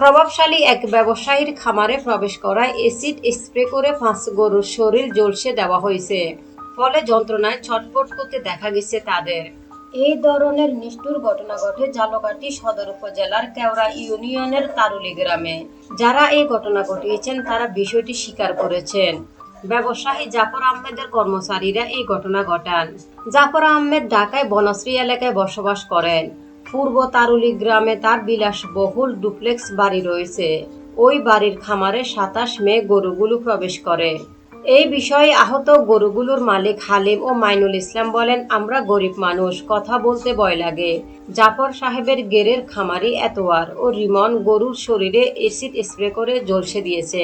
প্রভাবশালী এক ব্যবসায়ীর খামারে প্রবেশ করায় এসিড স্প্রে করে পাঁচ গরুর শরীর জ্বলসে দেওয়া হয়েছে। ফলে যন্ত্রণায় ছটফট করতে দেখা গেছে তাদের। এই ধরনের নিষ্ঠুর ঘটনা ঘটে জালকাঠি সদর উপজেলার কেওড়া ইউনিয়নের তারুলি গ্রামে। যারা এই ঘটনা ঘটিয়েছেন, তারা বিষয়টি স্বীকার করেছেন। ব্যবসায়ী জাফর আহমেদের কর্মচারীরা এই ঘটনা ঘটান। জাফর আহমেদ ঢাকায় বনশ্রী এলাকায় বসবাস করেন। পূর্ব তারুলি গ্রামে তার বিলাসবহুল ডুপ্লেক্স বাড়ি রয়েছে। ওই বাড়ির খামারে সাতাশ মে গরুগুলো প্রবেশ করে। এই বিষয়ে আহত গরুগুলোর মালিক হালিম ও মাইনুল ইসলাম বলেন, আমরা গরিব মানুষ, কথা বলতে ভয় লাগে। জাফর সাহেবের গেরের খামারি এতোয়ার ও রিমন গরুর শরীরে এসিড স্প্রে করে ঝলসে দিয়েছে।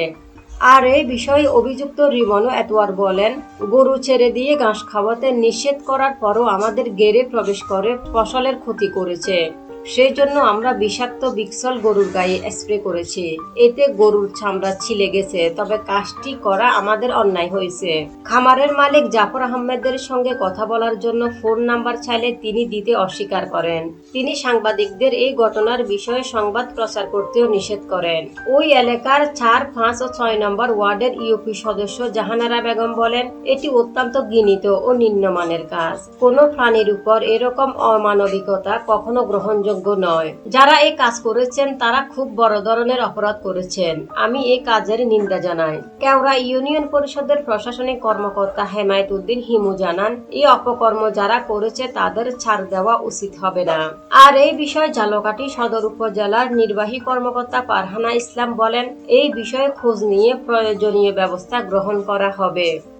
আর এই বিষয়ে অভিযুক্ত রিমনও এতোয়ার বলেন, গরু ছেড়ে দিয়ে ঘাস খাওয়াতে নিষেধ করার পরও আমাদের গেরে প্রবেশ করে ফসলের ক্ষতি করেছে। সেই জন্য আমরা বিষাক্ত বিক্সল গরুর গায়ে স্প্রে করেছি। এতে গরুর চামড়া ছিলে গেছে, তবে কাজটি করা আমাদের অন্যায় হয়েছে। খামারের মালিক জাফর আহমেদের সঙ্গে কথা বলার জন্য ফোন নাম্বার চাইলে তিনি দিতে অস্বীকার করেন। তিনি সাংবাদিকদের এই ঘটনার বিষয়ে সংবাদ প্রচার করতেও নিষেধ করেন। ওই এলাকার চার, পাঁচ ও ছয় নম্বর ওয়ার্ডের ইউপি সদস্য জাহানারা বেগম বলেন, এটি অত্যন্ত ঘৃণিত ও নিম্নমানের কাজ। কোনো প্রাণীর উপর এরকম অমানবিকতা কখনো গ্রহণযোগ্য নয়। যারা এই কাজ করেছেন, তারা খুব বড় ধরনের অপরাধ করেছেন। আমি এই কাজের নিন্দা জানাই। কেওড়া ইউনিয়ন পরিষদের প্রশাসনিক কর্মকর্তা হেমায়ত উদ্দিন হিমু জানান, এই অপকর্ম যারা করেছে, তাদের ছাড় দেওয়া উচিত হবে না। আর এই বিষয়ে ঝালকাঠি সদর উপজেলার নির্বাহী কর্মকর্তা পারহানা ইসলাম বলেন, এই বিষয়ে খোঁজ নিয়ে প্রয়োজনীয় ব্যবস্থা গ্রহণ করা হবে।